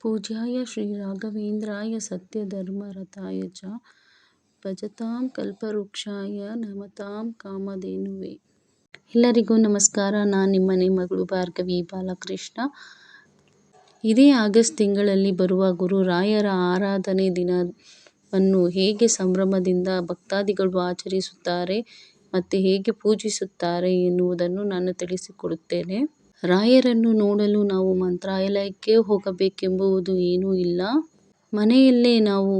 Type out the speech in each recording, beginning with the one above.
पूज्याय श्रीराघवेन्द्राय सत्यधर्मरताय च ಭಜತಾಂ ಕಲ್ಪವೃಕ್ಷಾಯ ನಮತಾಂ ಕಾಮಧೇನವೇ ಎಲ್ಲರಿಗೂ ನಮಸ್ಕಾರ ನಾನು ನಿಮ್ಮನೆ ಮಗಳು ಭಾರ್ಗವಿ ಬಾಲಕೃಷ್ಣ ಇದೇ ಆಗಸ್ಟ್ ತಿಂಗಳಲ್ಲಿ ಬರುವ ಗುರುರಾಯರ ಆರಾಧನೆ ದಿನವನ್ನು ಹೇಗೆ ಸಂಭ್ರಮದಿಂದ ಭಕ್ತಾದಿಗಳು ಆಚರಿಸುತ್ತಾರೆ ಮತ್ತು ಹೇಗೆ ಪೂಜಿಸುತ್ತಾರೆ ಎನ್ನುವುದನ್ನು ನಾನು ತಿಳಿಸಿಕೊಡುತ್ತೇನೆ ರಾಯರನ್ನು ನೋಡಲು ನಾವು ಮಂತ್ರಾಲಯಕ್ಕೆ ಹೋಗಬೇಕೆಂಬುವುದು ಏನೂ ಇಲ್ಲ. ಮನೆಯಲ್ಲೇ ನಾವು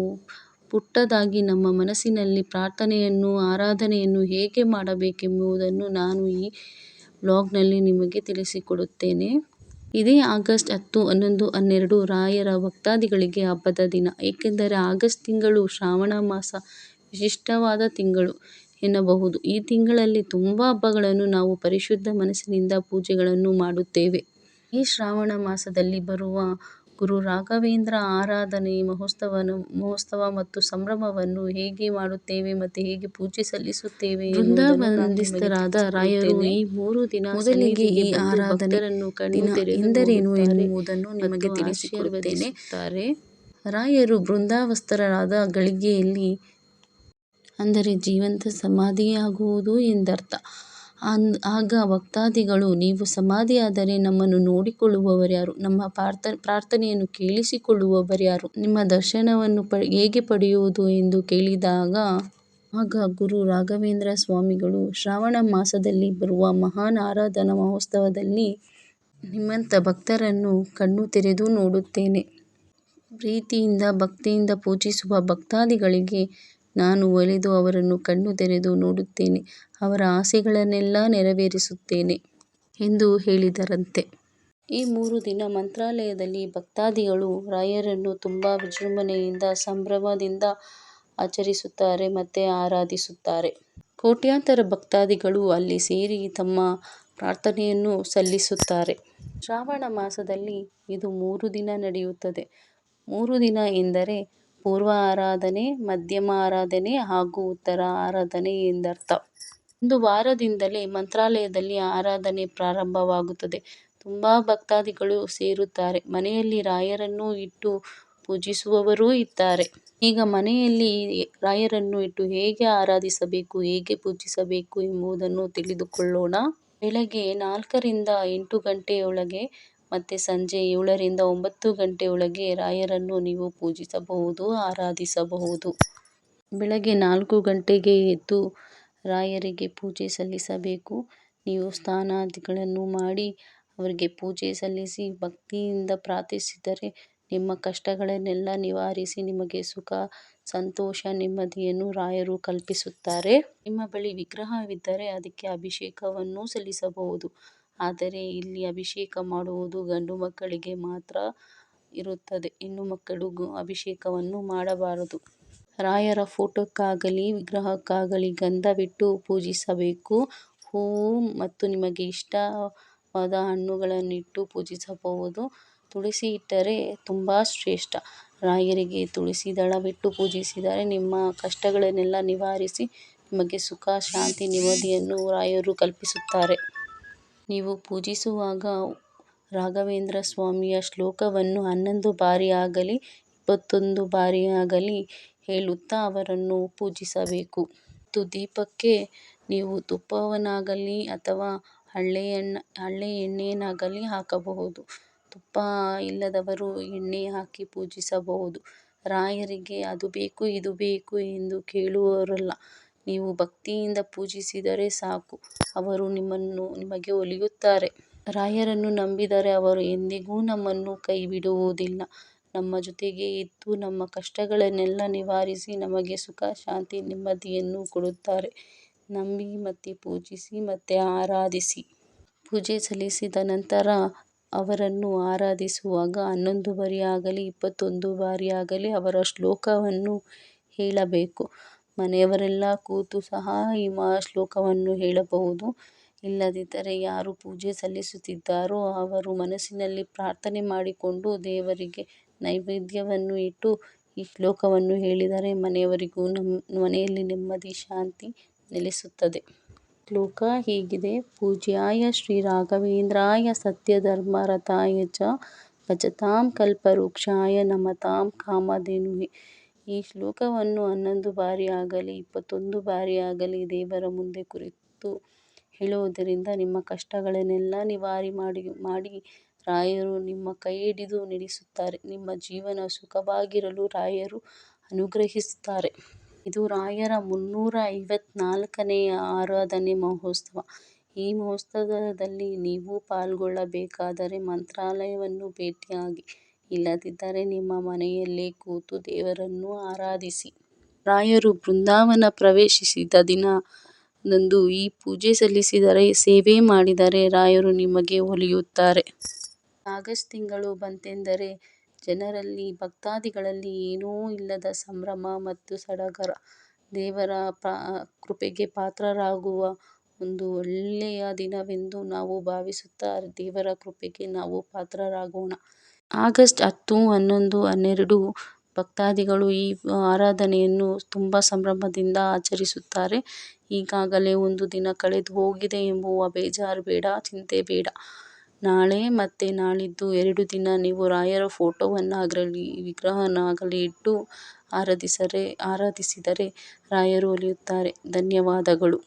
ಪುಟ್ಟದಾಗಿ ನಮ್ಮ ಮನಸ್ಸಿನಲ್ಲಿ ಪ್ರಾರ್ಥನೆಯನ್ನು ಆರಾಧನೆಯನ್ನು ಹೇಗೆ ಮಾಡಬೇಕೆಂಬುದನ್ನು ನಾನು ಈ ಬ್ಲಾಗ್ನಲ್ಲಿ ನಿಮಗೆ ತಿಳಿಸಿಕೊಡುತ್ತೇನೆ. ಇದೇ ಆಗಸ್ಟ್ ಹತ್ತು, ಹನ್ನೊಂದು, ಹನ್ನೆರಡು ರಾಯರ ಭಕ್ತಾದಿಗಳಿಗೆ ಹಬ್ಬದ ದಿನ. ಏಕೆಂದರೆ ಆಗಸ್ಟ್ ತಿಂಗಳು ಶ್ರಾವಣ ಮಾಸ, ವಿಶಿಷ್ಟವಾದ ತಿಂಗಳು. ಎನ್ನಬಹುದು. ಈ ತಿಂಗಳಲ್ಲಿ ತುಂಬ ಹಬ್ಬಗಳನ್ನು ನಾವು ಪರಿಶುದ್ಧ ಮನಸ್ಸಿನಿಂದ ಪೂಜೆಗಳನ್ನು ಮಾಡುತ್ತೇವೆ. ಈ ಶ್ರಾವಣ ಮಾಸದಲ್ಲಿ ಬರುವ ಗುರು ರಾಘವೇಂದ್ರ ಆರಾಧನೆ ಮಹೋತ್ಸವನ ಮಹೋತ್ಸವ ಮತ್ತು ಸಂಭ್ರಮವನ್ನು ಹೇಗೆ ಮಾಡುತ್ತೇವೆ ಮತ್ತು ಹೇಗೆ ಪೂಜೆ ಸಲ್ಲಿಸುತ್ತೇವೆ ವೃಂದಾವನಸ್ಥರಾದ ರಾಯರು ಈ ಮೂರು ದಿನ ಮೊದಲಿಗೆ ಈ ಆರಾಧನೆಯನ್ನು ಎಂದರೇನು ಎನ್ನುವುದನ್ನು ನಿಮಗೆ ತಿಳಿಸಿಕೊಡುತ್ತೇನೆ. ರಾಯರು ಬೃಂದಾವಸ್ಥರಾದ ಗಳಿಗೆಯಲ್ಲಿ ಅಂದರೆ ಜೀವಂತ ಸಮಾಧಿಯಾಗುವುದು ಎಂದರ್ಥ. ಅನ್ ಆಗ ಭಕ್ತಾದಿಗಳು ನೀವು ಸಮಾಧಿಯಾದರೆ ನಮ್ಮನ್ನು ನೋಡಿಕೊಳ್ಳುವವರ್ಯಾರು ನಮ್ಮ ಪ್ರಾರ್ಥನೆಯನ್ನು ಕೇಳಿಸಿಕೊಳ್ಳುವವರ್ಯಾರು ನಿಮ್ಮ ದರ್ಶನವನ್ನು ಪ ಹೇಗೆ ಪಡೆಯುವುದು? ಎಂದು ಕೇಳಿದಾಗ, ಆಗ ಗುರು ರಾಘವೇಂದ್ರ ಸ್ವಾಮಿಗಳು, ಶ್ರಾವಣ ಮಾಸದಲ್ಲಿ ಬರುವ ಮಹಾನ್ ಆರಾಧನಾ ಮಹೋತ್ಸವದಲ್ಲಿ ನಿಮ್ಮಂಥ ಭಕ್ತರನ್ನು ಕಣ್ಣು ತೆರೆದು ನೋಡುತ್ತೇನೆ. ಪ್ರೀತಿಯಿಂದ ಭಕ್ತಿಯಿಂದ ಪೂಜಿಸುವ ಭಕ್ತಾದಿಗಳಿಗೆ ನಾನು ಒಲಿದು ಅವರನ್ನು ಕಣ್ಣು ತೆರೆದು ನೋಡುತ್ತೇನೆ, ಅವರ ಆಸೆಗಳನ್ನೆಲ್ಲ ನೆರವೇರಿಸುತ್ತೇನೆ ಎಂದು ಹೇಳಿದರಂತೆ. ಈ ಮೂರು ದಿನ ಮಂತ್ರಾಲಯದಲ್ಲಿ ಭಕ್ತಾದಿಗಳು ರಾಯರನ್ನು ತುಂಬ ವಿಜೃಂಭಣೆಯಿಂದ, ಸಂಭ್ರಮದಿಂದ ಆಚರಿಸುತ್ತಾರೆ ಮತ್ತು ಆರಾಧಿಸುತ್ತಾರೆ. ಕೋಟ್ಯಾಂತರ ಭಕ್ತಾದಿಗಳು ಅಲ್ಲಿ ಸೇರಿ ತಮ್ಮ ಪ್ರಾರ್ಥನೆಯನ್ನು ಸಲ್ಲಿಸುತ್ತಾರೆ. ಶ್ರಾವಣ ಮಾಸದಲ್ಲಿ ಇದು ಮೂರು ದಿನ ನಡೆಯುತ್ತದೆ. ಮೂರು ದಿನ ಎಂದರೆ ಪೂರ್ವ ಆರಾಧನೆ ಮಧ್ಯಮ ಆರಾಧನೆ ಹಾಗೂ ಉತ್ತರ ಆರಾಧನೆ ಎಂದರ್ಥ. ಒಂದು ವಾರದಿಂದಲೇ ಮಂತ್ರಾಲಯದಲ್ಲಿ ಆರಾಧನೆ ಪ್ರಾರಂಭವಾಗುತ್ತದೆ. ತುಂಬ ಭಕ್ತಾದಿಗಳು ಸೇರುತ್ತಾರೆ. ಮನೆಯಲ್ಲಿ ರಾಯರನ್ನು ಇಟ್ಟು ಪೂಜಿಸುವವರೂ ಇದ್ದಾರೆ. ಈಗ ಮನೆಯಲ್ಲಿ ರಾಯರನ್ನು ಇಟ್ಟು ಹೇಗೆ ಆರಾಧಿಸಬೇಕು, ಹೇಗೆ ಪೂಜಿಸಬೇಕು ಎಂಬುದನ್ನು ತಿಳಿದುಕೊಳ್ಳೋಣ. ಬೆಳಗ್ಗೆ ನಾಲ್ಕರಿಂದ ಎಂಟು ಗಂಟೆಯೊಳಗೆ ಮತ್ತು ಸಂಜೆ ಏಳರಿಂದ ಒಂಬತ್ತು ಗಂಟೆ ಒಳಗೆ ರಾಯರನ್ನು ನೀವು ಪೂಜಿಸಬಹುದು, ಆರಾಧಿಸಬಹುದು. ಬೆಳಗ್ಗೆ ನಾಲ್ಕು ಗಂಟೆಗೆ ಎದ್ದು ರಾಯರಿಗೆ ಪೂಜೆ ಸಲ್ಲಿಸಬೇಕು. ನೀವು ಸ್ನಾನಾದಿಗಳನ್ನು ಮಾಡಿ ಅವರಿಗೆ ಪೂಜೆ ಸಲ್ಲಿಸಿ ಭಕ್ತಿಯಿಂದ ಪ್ರಾರ್ಥಿಸಿದರೆ ನಿಮ್ಮ ಕಷ್ಟಗಳನ್ನೆಲ್ಲ ನಿವಾರಿಸಿ ನಿಮಗೆ ಸುಖ, ಸಂತೋಷ, ನೆಮ್ಮದಿಯನ್ನು ರಾಯರು ಕಲ್ಪಿಸುತ್ತಾರೆ. ನಿಮ್ಮ ಬಳಿ ವಿಗ್ರಹವಿದ್ದರೆ ಅದಕ್ಕೆ ಅಭಿಷೇಕವನ್ನು ಸಲ್ಲಿಸಬಹುದು. ಆದರೆ ಇಲ್ಲಿ ಅಭಿಷೇಕ ಮಾಡುವುದು ಗಂಡು ಮಕ್ಕಳಿಗೆ ಮಾತ್ರ ಇರುತ್ತದೆ. ಹೆಣ್ಣು ಮಕ್ಕಳು ಅಭಿಷೇಕವನ್ನು ಮಾಡಬಾರದು. ರಾಯರ ಫೋಟೋಕ್ಕಾಗಲಿ, ವಿಗ್ರಹಕ್ಕಾಗಲಿ ಗಂಧವಿಟ್ಟು ಪೂಜಿಸಬೇಕು. ಹೂವು ಮತ್ತು ನಿಮಗೆ ಇಷ್ಟವಾದ ಹಣ್ಣುಗಳನ್ನಿಟ್ಟು ಪೂಜಿಸಬಹುದು. ತುಳಸಿ ಇಟ್ಟರೆ ತುಂಬ ಶ್ರೇಷ್ಠ. ರಾಯರಿಗೆ ತುಳಸಿ ದಳವಿಟ್ಟು ಪೂಜಿಸಿದರೆ ನಿಮ್ಮ ಕಷ್ಟಗಳನ್ನೆಲ್ಲ ನಿವಾರಿಸಿ ನಿಮಗೆ ಸುಖ, ಶಾಂತಿ, ನೆಮ್ಮದಿಯನ್ನು ರಾಯರು ಕಲ್ಪಿಸುತ್ತಾರೆ. ನೀವು ಪೂಜಿಸುವಾಗ ರಾಘವೇಂದ್ರ ಸ್ವಾಮಿಯ ಶ್ಲೋಕವನ್ನು ಹನ್ನೊಂದು ಬಾರಿ ಆಗಲಿ ಇಪ್ಪತ್ತೊಂದು ಬಾರಿ ಆಗಲಿ ಹೇಳುತ್ತಾ ಅವರನ್ನು ಪೂಜಿಸಬೇಕು. ಮತ್ತು ದೀಪಕ್ಕೆ ನೀವು ತುಪ್ಪವನ್ನಾಗಲಿ ಅಥವಾ ಹಳ್ಳೆ ಹಳ್ಳೆ ಎಣ್ಣೆಯನ್ನಾಗಲಿ ಹಾಕಬಹುದು. ತುಪ್ಪ ಇಲ್ಲದವರು ಎಣ್ಣೆ ಹಾಕಿ ಪೂಜಿಸಬಹುದು. ರಾಯರಿಗೆ ಅದು ಬೇಕು, ಇದು ಬೇಕು ಎಂದು ಕೇಳುವವರಲ್ಲ. ನೀವು ಭಕ್ತಿಯಿಂದ ಪೂಜಿಸಿದರೆ ಸಾಕು. ಅವರು ನಿಮ್ಮನ್ನು, ನಿಮಗೆ ಒಲಿಯುತ್ತಾರೆ. ರಾಯರನ್ನು ನಂಬಿದರೆ ಅವರು ಎಂದಿಗೂ ನಮ್ಮನ್ನು ಕೈ ಬಿಡುವುದಿಲ್ಲ ನಮ್ಮ ಜೊತೆಗೆ ಇದ್ದು ನಮ್ಮ ಕಷ್ಟಗಳನ್ನೆಲ್ಲ ನಿವಾರಿಸಿ ನಮಗೆ ಸುಖ, ಶಾಂತಿ, ನೆಮ್ಮದಿಯನ್ನು ಕೊಡುತ್ತಾರೆ. ನಂಬಿ ಮತ್ತೆ ಪೂಜಿಸಿ ಮತ್ತೆ ಆರಾಧಿಸಿ. ಪೂಜೆ ಸಲ್ಲಿಸಿದ ನಂತರ ಅವರನ್ನು ಆರಾಧಿಸುವಾಗ ಹನ್ನೊಂದು ಬಾರಿಯಾಗಲಿ, ಇಪ್ಪತ್ತೊಂದು ಬಾರಿಯಾಗಲಿ ಅವರ ಶ್ಲೋಕವನ್ನು ಹೇಳಬೇಕು. ಮನೆಯವರೆಲ್ಲ ಕೂತು ಸಹ ಈ ಮಾ ಶ್ಲೋಕವನ್ನು ಹೇಳಬಹುದು. ಇಲ್ಲದಿದ್ದರೆ ಯಾರು ಪೂಜೆ ಸಲ್ಲಿಸುತ್ತಿದ್ದಾರೋ ಅವರು ಮನಸ್ಸಿನಲ್ಲಿ ಪ್ರಾರ್ಥನೆ ಮಾಡಿಕೊಂಡು ದೇವರಿಗೆ ನೈವೇದ್ಯವನ್ನು ಇಟ್ಟು ಈ ಶ್ಲೋಕವನ್ನು ಹೇಳಿದರೆ ಮನೆಯವರಿಗೂ ನಮ್ಮ ಮನೆಯಲ್ಲಿ ನೆಮ್ಮದಿ, ಶಾಂತಿ ನೆಲೆಸುತ್ತದೆ. ಶ್ಲೋಕ ಹೀಗಿದೆ. ಪೂಜ್ಯಾಯ ಶ್ರೀ ರಾಘವೇಂದ್ರಾಯ ಸತ್ಯಧರ್ಮರತಾಯ ಚ ಭಜತಾಂ ಕಲ್ಪವೃಕ್ಷಾಯ ನಮತಾಂ ಕಾಮಧೇನವೇ ಈ ಶ್ಲೋಕವನ್ನು ಹನ್ನೊಂದು ಬಾರಿಯಾಗಲಿ ಇಪ್ಪತ್ತೊಂದು ಬಾರಿ ಆಗಲಿ ದೇವರ ಮುಂದೆ ಕುರಿತು ಹೇಳುವುದರಿಂದ ನಿಮ್ಮ ಕಷ್ಟಗಳನ್ನೆಲ್ಲ ನಿವಾರಿ ಮಾಡಿ ಮಾಡಿ ರಾಯರು ನಿಮ್ಮ ಕೈ ಹಿಡಿದು ನಡೆಸುತ್ತಾರೆ ನಿಮ್ಮ ಜೀವನ ಸುಖವಾಗಿರಲು ರಾಯರು ಅನುಗ್ರಹಿಸುತ್ತಾರೆ. ಇದು ರಾಯರ ಮುನ್ನೂರ ಐವತ್ನಾಲ್ಕನೆಯ ಆರಾಧನೆ ಮಹೋತ್ಸವ. ಈ ಮಹೋತ್ಸವದಲ್ಲಿ ನೀವು ಪಾಲ್ಗೊಳ್ಳಬೇಕಾದರೆ ಮಂತ್ರಾಲಯವನ್ನು ಭೇಟಿಯಾಗಿ. ಇಲ್ಲದಿದ್ದರೆ ನಿಮ್ಮ ಮನೆಯಲ್ಲೇ ಕೂತು ದೇವರನ್ನು ಆರಾಧಿಸಿ. ರಾಯರು ಬೃಂದಾವನ ಪ್ರವೇಶಿಸಿದ ದಿನದಂದು ಈ ಪೂಜೆ ಸಲ್ಲಿಸಿದರೆ, ಸೇವೆ ಮಾಡಿದರೆ ರಾಯರು ನಿಮಗೆ ಒಲಿಯುತ್ತಾರೆ. ಆಗಸ್ಟ್ ತಿಂಗಳು ಬಂತೆಂದರೆ ಜನರಲ್ಲಿ ಭಕ್ತಾದಿಗಳಲ್ಲಿ ಏನೂ ಇಲ್ಲದ ಸಂಭ್ರಮ ಮತ್ತು ಸಡಗರ. ದೇವರ ಕೃಪೆಗೆ ಪಾತ್ರರಾಗುವ ಒಂದು ಒಳ್ಳೆಯ ದಿನವೆಂದು ನಾವು ಭಾವಿಸುತ್ತಾ ದೇವರ ಕೃಪೆಗೆ ನಾವು ಪಾತ್ರರಾಗೋಣ. ಆಗಸ್ಟ್ ಹತ್ತು, ಹನ್ನೊಂದು, ಹನ್ನೆರಡು ಭಕ್ತಾದಿಗಳು ಈ ಆರಾಧನೆಯನ್ನು ತುಂಬಾ ಸಂಭ್ರಮದಿಂದ ಆಚರಿಸುತ್ತಾರೆ. ಈಗಾಗಲೇ ಒಂದು ದಿನ ಕಳೆದು ಹೋಗಿದೆ ಎಂಬುವ ಬೇಜಾರು ಬೇಡ, ಚಿಂತೆ ಬೇಡ. ನಾಳೆ ಮತ್ತೆ ನಾಳಿದ್ದು ಎರಡು ದಿನ ನೀವು ರಾಯರ ಫೋಟೋವನ್ನು ಫೋಟೋವನ್ನಾಗಲಿ ವಿಗ್ರಹನಾಗಲಿ ಇಟ್ಟು ಆರಾಧಿಸಿದರೆ ರಾಯರು ಒಲಿಯುತ್ತಾರೆ. ಧನ್ಯವಾದಗಳು.